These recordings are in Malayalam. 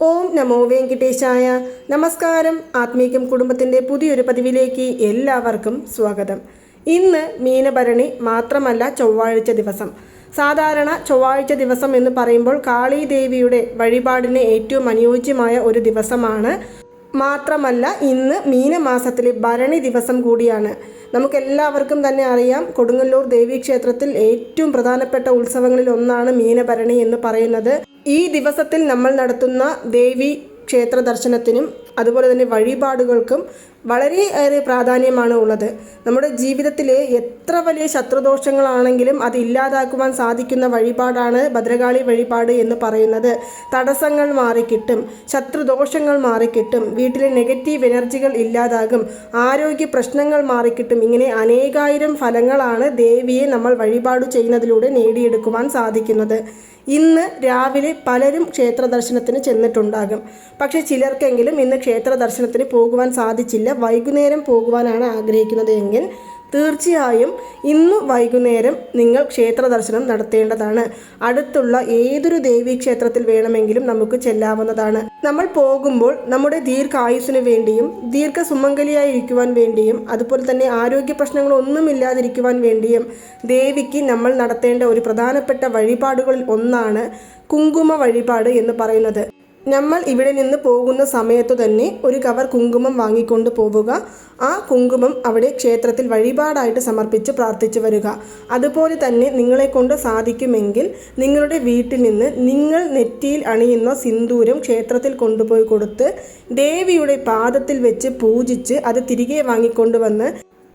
ഓം നമോ വെങ്കിട്ടേശായ. നമസ്കാരം. ആത്മീകം കുടുംബത്തിന്റെ പുതിയൊരു പതിവിലേക്ക് എല്ലാവർക്കും സ്വാഗതം. ഇന്ന് മീനഭരണി മാത്രമല്ല ചൊവ്വാഴ്ച ദിവസം. സാധാരണ ചൊവ്വാഴ്ച ദിവസം എന്ന് പറയുമ്പോൾ കാളി ദേവിയുടെ വഴിപാടിന് ഏറ്റവും അനുയോജ്യമായ ഒരു ദിവസമാണ്. മാത്രമല്ല ഇന്ന് മീനമാസത്തിലെ ഭരണി ദിവസം കൂടിയാണ്. നമുക്കെല്ലാവർക്കും തന്നെ അറിയാം കൊടുങ്ങല്ലൂർ ദേവീക്ഷേത്രത്തിൽ ഏറ്റവും പ്രധാനപ്പെട്ട ഉത്സവങ്ങളിൽ ഒന്നാണ് മീനഭരണി എന്ന് പറയുന്നത്. ഈ ദിവസത്തിൽ നമ്മൾ നടത്തുന്ന ദേവി ക്ഷേത്ര ദർശനത്തിനും അതുപോലെ തന്നെ വഴിപാടുകൾക്കും വളരെയേറെ പ്രാധാന്യമാണ് ഉള്ളത്. നമ്മുടെ ജീവിതത്തിൽ എത്ര വലിയ ശത്രുദോഷങ്ങളാണെങ്കിലും അത് ഇല്ലാതാക്കുവാൻ സാധിക്കുന്ന വഴിപാടാണ് ഭദ്രകാളി വഴിപാട് എന്ന് പറയുന്നത്. തടസ്സങ്ങൾ മാറിക്കിട്ടും ശത്രുദോഷങ്ങൾ മാറിക്കിട്ടും വീട്ടിലെ നെഗറ്റീവ് എനർജികൾ ഇല്ലാതാകും ആരോഗ്യ പ്രശ്നങ്ങൾ മാറിക്കിട്ടും. ഇങ്ങനെ അനേകായിരം ഫലങ്ങളാണ് ദേവിയെ നമ്മൾ വഴിപാട് ചെയ്യുന്നതിലൂടെ നേടിയെടുക്കുവാൻ സാധിക്കുന്നത്. ഇന്ന് രാവിലെ പലരും ക്ഷേത്ര ദർശനത്തിന് ചെന്നിട്ടുണ്ടാകും. പക്ഷേ ചിലർക്കെങ്കിലും ഇന്ന് ക്ഷേത്ര ദർശനത്തിന് പോകുവാൻ സാധിച്ചില്ല. വൈകുന്നേരം പോകുവാനാണ് ആഗ്രഹിക്കുന്നത് എങ്കിൽ തീർച്ചയായും ഇന്ന് വൈകുന്നേരം നിങ്ങൾ ക്ഷേത്ര ദർശനം നടത്തേണ്ടതാണ്. അടുത്തുള്ള ഏതൊരു ദേവീ ക്ഷേത്രത്തിൽ വേണമെങ്കിലും നമുക്ക് ചെല്ലാവുന്നതാണ്. നമ്മൾ പോകുമ്പോൾ നമ്മുടെ ദീർഘായുസിനു വേണ്ടിയും ദീർഘ സുമംഗലിയായിരിക്കുവാൻ വേണ്ടിയും അതുപോലെ തന്നെ ആരോഗ്യ പ്രശ്നങ്ങളൊന്നുമില്ലാതിരിക്കുവാൻ വേണ്ടിയും ദേവിക്ക് നമ്മൾ നടത്തേണ്ട ഒരു പ്രധാനപ്പെട്ട വഴിപാടുകളിൽ ഒന്നാണ് കുങ്കുമ വഴിപാട് എന്ന് പറയുന്നത്. നമ്മൾ ഇവിടെ നിന്ന് പോകുന്ന സമയത്തു തന്നെ ഒരു കവർ കുങ്കുമം വാങ്ങിക്കൊണ്ട് പോവുക. ആ കുങ്കുമം അവിടെ ക്ഷേത്രത്തിൽ വഴിപാടായിട്ട് സമർപ്പിച്ച് പ്രാർത്ഥിച്ചു വരിക. അതുപോലെ തന്നെ നിങ്ങളെ കൊണ്ട് സാധിക്കുമെങ്കിൽ നിങ്ങളുടെ വീട്ടിൽ നിന്ന് നിങ്ങൾ നെറ്റിയിൽ അണിയുന്ന സിന്ദൂരം ക്ഷേത്രത്തിൽ കൊണ്ടുപോയി കൊടുത്ത് ദേവിയുടെ പാദത്തിൽ വെച്ച് പൂജിച്ച് അത് തിരികെ വാങ്ങിക്കൊണ്ടുവന്ന്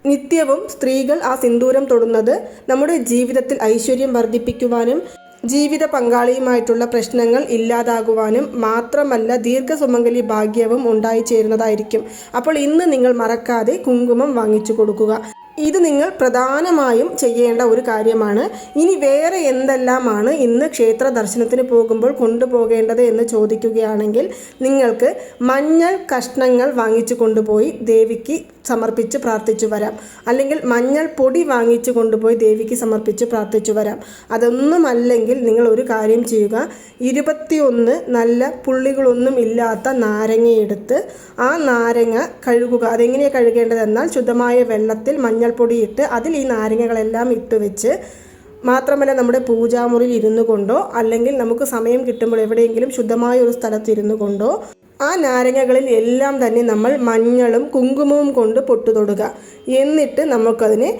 നിത്യവും സ്ത്രീകൾ ആ സിന്ദൂരം തൊടുന്നത് നമ്മുടെ ജീവിതത്തിൽ ഐശ്വര്യം വർദ്ധിപ്പിക്കുവാനും ജീവിത പങ്കാളിയുമായിട്ടുള്ള പ്രശ്നങ്ങൾ ഇല്ലാതാകുവാനും മാത്രമല്ല ദീർഘസുമംഗലി ഭാഗ്യവും ഉണ്ടായി ചേരുന്നതായിരിക്കും. അപ്പോൾ ഇന്ന് നിങ്ങൾ മറക്കാതെ കുങ്കുമം വാങ്ങിച്ചു കൊടുക്കുക. ഇത് നിങ്ങൾ പ്രധാനമായും ചെയ്യേണ്ട ഒരു കാര്യമാണ്. ഇനി വേറെ എന്തെല്ലാമാണ് ഇന്ന് ക്ഷേത്ര ദർശനത്തിന് പോകുമ്പോൾ കൊണ്ടുപോകേണ്ടത് എന്ന് ചോദിക്കുകയാണെങ്കിൽ നിങ്ങൾക്ക് മഞ്ഞൾ കഷ്ണങ്ങൾ വാങ്ങിച്ചു കൊണ്ടുപോയി ദേവിക്ക് സമർപ്പിച്ച് പ്രാർത്ഥിച്ചു വരാം. അല്ലെങ്കിൽ മഞ്ഞൾ പൊടി വാങ്ങിച്ചു കൊണ്ടുപോയി ദേവിക്ക് സമർപ്പിച്ച് പ്രാർത്ഥിച്ചു വരാം. അതൊന്നുമല്ലെങ്കിൽ നിങ്ങൾ ഒരു കാര്യം ചെയ്യുക. ഇരുപത്തിയൊന്ന് നല്ല പുള്ളികളൊന്നും ഇല്ലാത്ത നാരങ്ങയെടുത്ത് ആ നാരങ്ങ കഴുകുക. അതെങ്ങനെയാണ് കഴുകേണ്ടതെന്നാൽ ശുദ്ധമായ വെള്ളത്തിൽ മഞ്ഞൾപ്പൊടി ഇട്ട് അതിൽ ഈ നാരങ്ങകളെല്ലാം ഇട്ട് വെച്ച് മാത്രമല്ല നമ്മുടെ പൂജാമുറിയിൽ ഇരുന്നു കൊണ്ടോ അല്ലെങ്കിൽ നമുക്ക് സമയം കിട്ടുമ്പോൾ എവിടെയെങ്കിലും ശുദ്ധമായ ഒരു സ്ഥലത്ത് ഇരുന്നു കൊണ്ടോ ആ നാരങ്ങകളിൽ എല്ലാം തന്നെ നമ്മൾ മഞ്ഞളും കുങ്കുമവും കൊണ്ട് പൊട്ടു തൊടുക എന്നിട്ട് നമുക്കതിനെ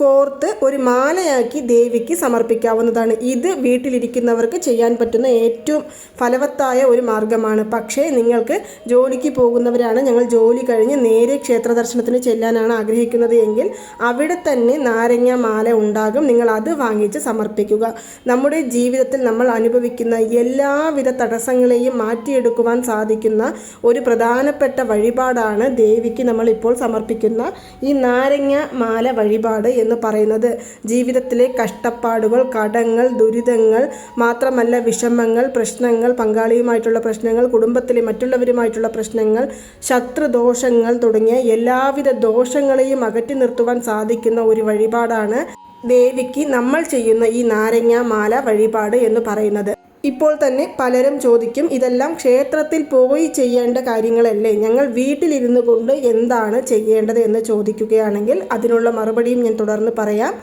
കോർത്ത് ഒരു മാലയാക്കി ദേവിക്ക് സമർപ്പിക്കാവുന്നതാണ്. ഇത് വീട്ടിലിരിക്കുന്നവർക്ക് ചെയ്യാൻ പറ്റുന്ന ഏറ്റവും ഫലവത്തായ ഒരു മാർഗമാണ്. പക്ഷേ നിങ്ങൾക്ക് ജോലിക്ക് പോകുന്നവരാണ്. ഞങ്ങൾ ജോലി കഴിഞ്ഞ് നേരെ ക്ഷേത്ര ദർശനത്തിന് ചെല്ലാനാണ് ആഗ്രഹിക്കുന്നത് എങ്കിൽ അവിടെ തന്നെ നാരങ്ങ മാല ഉണ്ടാകും. നിങ്ങൾ അത് വാങ്ങിച്ച് സമർപ്പിക്കുക. നമ്മുടെ ജീവിതത്തിൽ നമ്മൾ അനുഭവിക്കുന്ന എല്ലാവിധ തടസ്സങ്ങളെയും മാറ്റിയെടുക്കുവാൻ സാധിക്കുന്ന ഒരു പ്രധാനപ്പെട്ട വഴിപാടാണ് ദേവിക്ക് നമ്മൾ ഇപ്പോൾ സമർപ്പിക്കുന്ന ഈ നാരങ്ങ മാല വഴിപാട് എന്ന് പറയുന്നത്. ജീവിതത്തിലെ കഷ്ടപ്പാടുകൾ കടങ്ങൾ ദുരിതങ്ങൾ മാത്രമല്ല വിഷമങ്ങൾ പ്രശ്നങ്ങൾ പങ്കാളിയുമായിട്ടുള്ള പ്രശ്നങ്ങൾ കുടുംബത്തിലെ മറ്റുള്ളവരുമായിട്ടുള്ള പ്രശ്നങ്ങൾ ശത്രുദോഷങ്ങൾ തുടങ്ങിയ എല്ലാവിധ ദോഷങ്ങളെയും അകറ്റി നിർത്തുവാൻ സാധിക്കുന്ന ഒരു വഴിപാടാണ് ദേവിക്ക് നമ്മൾ ചെയ്യുന്ന ഈ നാരങ്ങ മാല വഴിപാട് എന്ന് പറയുന്നത്. ഇപ്പോൾ തന്നെ പലരും ചോദിക്കും ഇതെല്ലാം ക്ഷേത്രത്തിൽ പോയി ചെയ്യേണ്ട കാര്യങ്ങളല്ലേ? ഞങ്ങൾ വീട്ടിലിരുന്നു കൊണ്ട് എന്താണ് ചെയ്യേണ്ടത്? എന്ന് ചോദിക്കുകയാണെങ്കിൽ അതിനുള്ള മറുപടിയും ഞാൻ തുടർന്ന് പറയാം.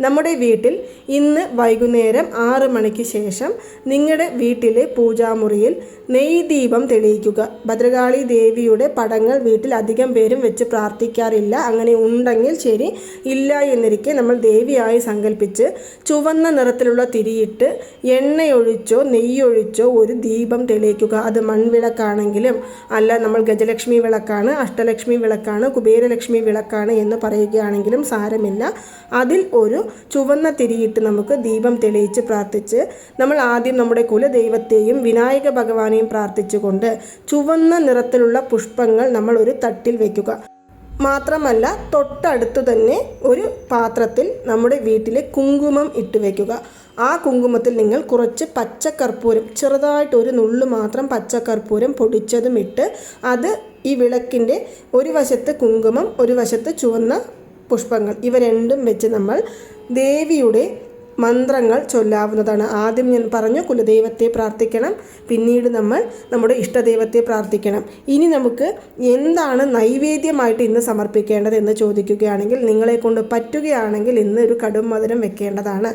നമ്മുടെ വീട്ടിൽ ഇന്ന് വൈകുന്നേരം ആറ് മണിക്ക് ശേഷം നിങ്ങളുടെ വീട്ടിലെ പൂജാമുറിയിൽ നെയ് ദീപം തെളിയിക്കുക. ഭദ്രകാളി ദേവിയുടെ പടങ്ങൾ വീട്ടിൽ അധികം പേരും വെച്ച് പ്രാർത്ഥിക്കാറില്ല. അങ്ങനെ ഉണ്ടെങ്കിൽ ശരി. ഇല്ല എന്നിരിക്കെ നമ്മൾ ദേവിയായി സങ്കല്പിച്ച് ചുവന്ന നിറത്തിലുള്ള തിരിയിട്ട് എണ്ണയൊഴിച്ചോ നെയ്യൊഴിച്ചോ ഒരു ദീപം തെളിയിക്കുക. അത് മൺവിളക്കാണെങ്കിലും അല്ല നമ്മൾ ഗജലക്ഷ്മി വിളക്കാണ് അഷ്ടലക്ഷ്മി വിളക്കാണ് കുബേരലക്ഷ്മി വിളക്കാണ് എന്ന് പറയുകയാണെങ്കിലും സാരമില്ല. അതിൽ ഒരു ചുവന്ന തിരിയിട്ട് നമുക്ക് ദീപം തെളിയിച്ച് പ്രാർത്ഥിച്ച് നമ്മൾ ആദ്യം നമ്മുടെ കുലദൈവത്തെയും വിനായക ഭഗവാനെയും പ്രാർത്ഥിച്ചുകൊണ്ട് ചുവന്ന നിറത്തിലുള്ള പുഷ്പങ്ങൾ നമ്മൾ ഒരു തട്ടിൽ വയ്ക്കുക മാത്രമല്ല തൊട്ടടുത്തു തന്നെ ഒരു പാത്രത്തിൽ നമ്മുടെ വീട്ടിലെ കുങ്കുമം ഇട്ട് വയ്ക്കുക ആ കുങ്കുമത്തിൽ നിങ്ങൾ കുറച്ച് പച്ചക്കർപ്പൂരം ചെറുതായിട്ട് ഒരു നുള്ളു മാത്രം പച്ചക്കർപ്പൂരം പൊടിച്ചതും ഇട്ട് അത് ഈ വിളക്കിന്റെ ഒരു വശത്ത് കുങ്കുമം ഒരു വശത്ത് ചുവന്ന പുഷ്പങ്ങൾ ഇവ രണ്ടും വെച്ച് നമ്മൾ ദേവിയുടെ മന്ത്രങ്ങൾ ചൊല്ലാവുന്നതാണ്. ആദ്യം ഞാൻ പറഞ്ഞു കുലദൈവത്തെ പ്രാർത്ഥിക്കണം. പിന്നീട് നമ്മൾ നമ്മുടെ ഇഷ്ടദൈവത്തെ പ്രാർത്ഥിക്കണം. ഇനി നമുക്ക് എന്താണ് നൈവേദ്യമായിട്ട് ഇന്ന് സമർപ്പിക്കേണ്ടത് എന്ന് ചോദിക്കുകയാണെങ്കിൽ നിങ്ങളെ കൊണ്ട് പറ്റുകയാണെങ്കിൽ ഇന്ന് ഒരു കടും മധുരം വെക്കേണ്ടതാണ്.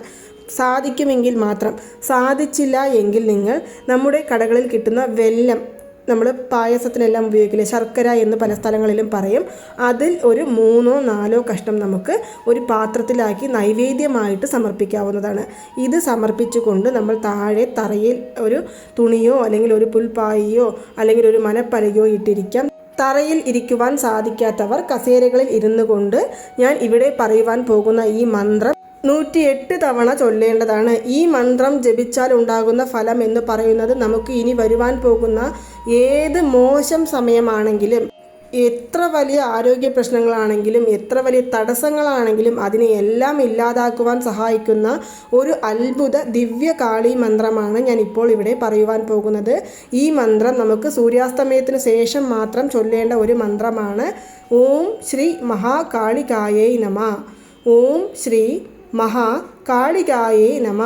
സാധിക്കുമെങ്കിൽ മാത്രം. സാധിച്ചില്ല എങ്കിൽ നിങ്ങൾ നമ്മുടെ കടകളിൽ കിട്ടുന്ന വെല്ലം നമ്മൾ പായസത്തിനെല്ലാം ഉപയോഗിക്കില്ലേ? ശർക്കര എന്ന് പല സ്ഥലങ്ങളിലും പറയും. അതിൽ ഒരു മൂന്നോ നാലോ കഷ്ണം നമുക്ക് ഒരു പാത്രത്തിലാക്കി നൈവേദ്യമായിട്ട് സമർപ്പിക്കാവുന്നതാണ്. ഇത് സമർപ്പിച്ചുകൊണ്ട് നമ്മൾ താഴെ തറയിൽ ഒരു തുണിയോ അല്ലെങ്കിൽ ഒരു പുൽപ്പായിയോ അല്ലെങ്കിൽ ഒരു മനപ്പലകയോ ഇട്ടിരിക്കാം. തറയിൽ ഇരിക്കുവാൻ സാധിക്കാത്തവർ കസേരകളിൽ ഇരുന്നു കൊണ്ട് ഞാൻ ഇവിടെ പറയുവാൻ പോകുന്ന ഈ മന്ത്രം നൂറ്റിയെട്ട് തവണ ചൊല്ലേണ്ടതാണ്. ഈ മന്ത്രം ജപിച്ചാൽ ഉണ്ടാകുന്ന ഫലം എന്ന് പറയുന്നത് നമുക്ക് ഇനി വരുവാൻ പോകുന്ന ഏത് മോശം സമയമാണെങ്കിലും എത്ര വലിയ ആരോഗ്യ പ്രശ്നങ്ങളാണെങ്കിലും എത്ര വലിയ തടസ്സങ്ങളാണെങ്കിലും അതിനെ എല്ലാം ഇല്ലാതാക്കുവാൻ സഹായിക്കുന്ന ഒരു അത്ഭുത ദിവ്യ കാളി മന്ത്രമാണ് ഞാൻ ഇപ്പോൾ ഇവിടെ പറയുവാൻ പോകുന്നത്. ഈ മന്ത്രം നമുക്ക് സൂര്യാസ്തമയത്തിന് ശേഷം മാത്രം ചൊല്ലേണ്ട ഒരു മന്ത്രമാണ്. ഓം ശ്രീ മഹാകാളികായേ നമ. ഓം ശ്രീ മഹാകാളികായേ നമ.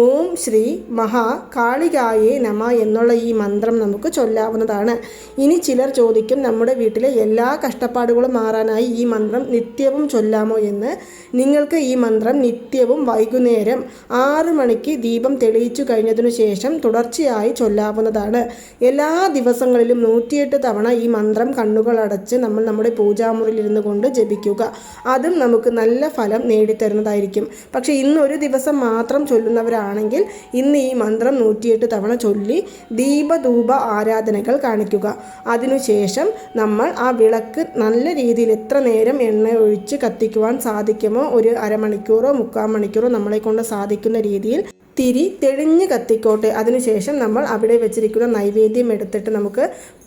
ഓം ശ്രീ മഹാകാളികായേ നമ എന്നുള്ള ഈ മന്ത്രം നമുക്ക് ചൊല്ലാവുന്നതാണ്. ഇനി ചിലർ ചോദിക്കും നമ്മുടെ വീട്ടിലെ എല്ലാ കഷ്ടപ്പാടുകളും മാറാനായി ഈ മന്ത്രം നിത്യവും ചൊല്ലാമോ എന്ന്. നിങ്ങൾക്ക് ഈ മന്ത്രം നിത്യവും വൈകുന്നേരം ആറ് മണിക്ക് ദീപം തെളിയിച്ചു കഴിഞ്ഞതിനു ശേഷം തുടർച്ചയായി ചൊല്ലാവുന്നതാണ്. എല്ലാ ദിവസങ്ങളിലും നൂറ്റിയെട്ട് തവണ ഈ മന്ത്രം കണ്ണുകൾ അടച്ച് നമ്മൾ നമ്മുടെ പൂജാമുറിയിൽ ഇരുന്ന് കൊണ്ട് ജപിക്കുക. അതും നമുക്ക് നല്ല ഫലം നേടിത്തരുന്നതായിരിക്കും. പക്ഷേ ഇന്നൊരു ദിവസം മാത്രം ചൊല്ലുന്നവരാണ് ആണെങ്കിൽ ഇന്ന് ഈ മന്ത്രം നൂറ്റിയെട്ട് തവണ ചൊല്ലി ദീപധൂപ ആരാധനകൾ കാണിക്കുക. അതിനുശേഷം നമ്മൾ ആ വിളക്ക് നല്ല രീതിയിൽ എത്ര നേരം എണ്ണ ഒഴിച്ച് കത്തിക്കുവാൻ സാധിക്കുമോ ഒരു അരമണിക്കൂറോ മുക്കാൽ മണിക്കൂറോ നമ്മളെ കൊണ്ട് സാധിക്കുന്ന രീതിയിൽ തിരി തെളിഞ്ഞ് കത്തിക്കോട്ടെ. അതിനുശേഷം നമ്മൾ അവിടെ വെച്ചിരിക്കുന്ന നൈവേദ്യം എടുത്തിട്ട് നമുക്ക്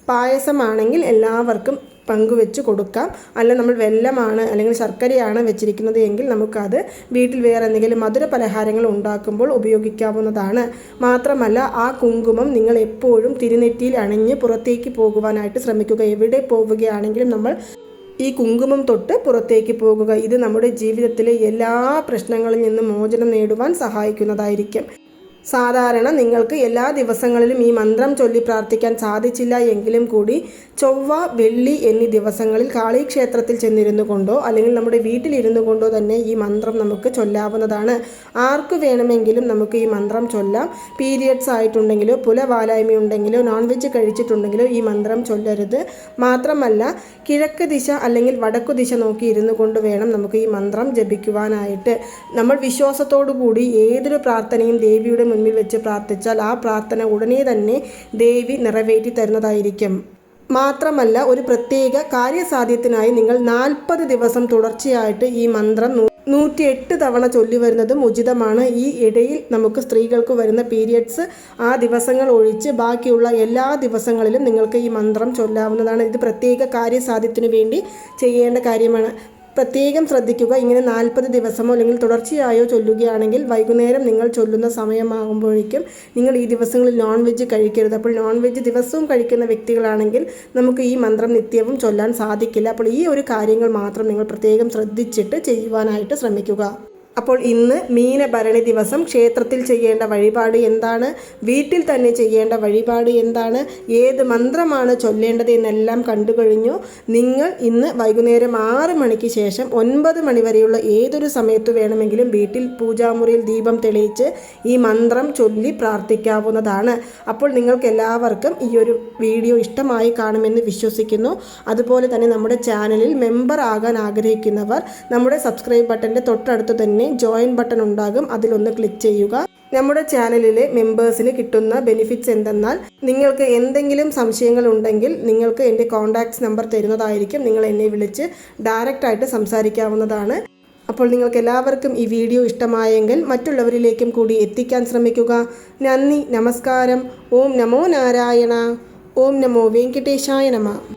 പായസമാണെങ്കിൽ എല്ലാവർക്കും പങ്കുവെച്ച് കൊടുക്കാം. അല്ല നമ്മൾ വെല്ലമാണ് അല്ലെങ്കിൽ ശർക്കരയാണ് വെച്ചിരിക്കുന്നത് എങ്കിൽ നമുക്കത് വീട്ടിൽ വേറെ എന്തെങ്കിലും മധുര പലഹാരങ്ങൾ ഉണ്ടാക്കുമ്പോൾ ഉപയോഗിക്കാവുന്നതാണ്. മാത്രമല്ല ആ കുങ്കുമം നിങ്ങൾ എപ്പോഴും തിരുനെറ്റിയിൽ അണിഞ്ഞ് പുറത്തേക്ക് പോകുവാനായിട്ട് ശ്രമിക്കുക. എവിടെ പോവുകയാണെങ്കിലും നമ്മൾ ഈ കുങ്കുമം തൊട്ട് പുറത്തേക്ക് പോകുക. ഇത് നമ്മുടെ ജീവിതത്തിലെ എല്ലാ പ്രശ്നങ്ങളിൽ നിന്നും മോചനം നേടുവാൻ സഹായിക്കുന്നതായിരിക്കും. സാധാരണ നിങ്ങൾക്ക് എല്ലാ ദിവസങ്ങളിലും ഈ മന്ത്രം ചൊല്ലി പ്രാർത്ഥിക്കാൻ സാധിച്ചില്ല എങ്കിലും കൂടി ചൊവ്വ വെള്ളി എന്നീ ദിവസങ്ങളിൽ കാളി ക്ഷേത്രത്തിൽ ചെന്നിരുന്നു കൊണ്ടോ അല്ലെങ്കിൽ നമ്മുടെ വീട്ടിലിരുന്നു കൊണ്ടോ തന്നെ ഈ മന്ത്രം നമുക്ക് ചൊല്ലാവുന്നതാണ്. ആർക്ക് വേണമെങ്കിലും നമുക്ക് ഈ മന്ത്രം ചൊല്ലാം. പീരിയഡ്സ് ആയിട്ടുണ്ടെങ്കിലോ പുലവാലായ്മയുണ്ടെങ്കിലോ നോൺ വെജ് കഴിച്ചിട്ടുണ്ടെങ്കിലോ ഈ മന്ത്രം ചൊല്ലരുത്. മാത്രമല്ല കിഴക്ക് ദിശ അല്ലെങ്കിൽ വടക്കു ദിശ നോക്കി ഇരുന്നു കൊണ്ട് വേണം നമുക്ക് ഈ മന്ത്രം ജപിക്കുവാനായിട്ട്. നമ്മൾ വിശ്വാസത്തോടു കൂടി ഏതൊരു പ്രാർത്ഥനയും ദേവിയുടെ മുൻപിൽ വെച്ച് പ്രാർത്ഥിച്ചാൽ ആ പ്രാർത്ഥന ഉടനെ തന്നെ ദേവി നിറവേറ്റി തരുന്നതായിരിക്കും. മാത്രമല്ല ഒരു പ്രത്യേക കാര്യസാധ്യത്തിനായി നിങ്ങൾ നാൽപ്പത് ദിവസം തുടർച്ചയായിട്ട് ഈ മന്ത്രം നൂറ്റിയെട്ട് തവണ ചൊല്ലി വരുന്നതും ഉചിതമാണ്. ഈ ഇടയിൽ നമുക്ക് സ്ത്രീകൾക്ക് വരുന്ന പീരിയഡ്സ് ആ ദിവസങ്ങൾ ഒഴിച്ച് ബാക്കിയുള്ള എല്ലാ ദിവസങ്ങളിലും നിങ്ങൾക്ക് ഈ മന്ത്രം ചൊല്ലാവുന്നതാണ്. ഇത് പ്രത്യേക കാര്യസാധ്യത്തിനു വേണ്ടി ചെയ്യേണ്ട കാര്യമാണ്. പ്രത്യേകം ശ്രദ്ധിക്കുക. ഇങ്ങനെ നാൽപ്പത് ദിവസമോ അല്ലെങ്കിൽ തുടർച്ചയായോ ചൊല്ലുകയാണെങ്കിൽ വൈകുന്നേരം നിങ്ങൾ ചൊല്ലുന്ന സമയമാകുമ്പോഴേക്കും നിങ്ങൾ ഈ ദിവസങ്ങളിൽ നോൺ വെജ് കഴിക്കരുത്. അപ്പോൾ നോൺ വെജ് ദിവസവും കഴിക്കുന്ന വ്യക്തികളാണെങ്കിൽ നമുക്ക് ഈ മന്ത്രം നിത്യവും ചൊല്ലാൻ സാധിക്കില്ല. അപ്പോൾ ഈ ഒരു കാര്യങ്ങൾ മാത്രം നിങ്ങൾ പ്രത്യേകം ശ്രദ്ധിച്ചിട്ട് ചെയ്യുവാനായിട്ട് ശ്രമിക്കുക. അപ്പോൾ ഇന്ന് മീനഭരണി ദിവസം ക്ഷേത്രത്തിൽ ചെയ്യേണ്ട വഴിപാട് എന്താണ്? വീട്ടിൽ തന്നെ ചെയ്യേണ്ട വഴിപാട് എന്താണ്? ഏത് മന്ത്രമാണ് ചൊല്ലേണ്ടത് എന്നെല്ലാം കണ്ടു കഴിഞ്ഞു. നിങ്ങൾ ഇന്ന് വൈകുന്നേരം ആറ് മണിക്ക് ശേഷം ഒൻപത് മണി വരെയുള്ള ഏതൊരു സമയത്ത് വേണമെങ്കിലും വീട്ടിൽ പൂജാമുറിയിൽ ദീപം തെളിയിച്ച് ഈ മന്ത്രം ചൊല്ലി പ്രാർത്ഥിക്കാവുന്നതാണ്. അപ്പോൾ നിങ്ങൾക്ക് എല്ലാവർക്കും ഈ ഒരു വീഡിയോ ഇഷ്ടമായി കാണുമെന്ന് വിശ്വസിക്കുന്നു. അതുപോലെ തന്നെ നമ്മുടെ ചാനലിൽ മെമ്പർ ആകാൻ ആഗ്രഹിക്കുന്നവർ നമ്മുടെ സബ്സ്ക്രൈബ് ബട്ടന്റെ തൊട്ടടുത്ത് തന്നെ തന്നെ ജോയിൻ ബട്ടൺ ഉണ്ടാകും. അതിലൊന്ന് ക്ലിക്ക് ചെയ്യുക. നമ്മുടെ ചാനലിലെ മെമ്പേഴ്സിന് കിട്ടുന്ന ബെനിഫിറ്റ്സ് എന്തെന്നാൽ നിങ്ങൾക്ക് എന്തെങ്കിലും സംശയങ്ങൾ ഉണ്ടെങ്കിൽ നിങ്ങൾക്ക് എന്റെ കോൺടാക്ട്സ് നമ്പർ തരുന്നതായിരിക്കും. നിങ്ങൾ എന്നെ വിളിച്ച് ഡയറക്റ്റായിട്ട് സംസാരിക്കാവുന്നതാണ്. അപ്പോൾ നിങ്ങൾക്ക് എല്ലാവർക്കും ഈ വീഡിയോ ഇഷ്ടമായെങ്കിൽ മറ്റുള്ളവരിലേക്കും കൂടി എത്തിക്കാൻ ശ്രമിക്കുക. നന്ദി നമസ്കാരം. ഓം നമോ നാരായണ. ഓം നമോ വെങ്കിട്ടേശായ നമ.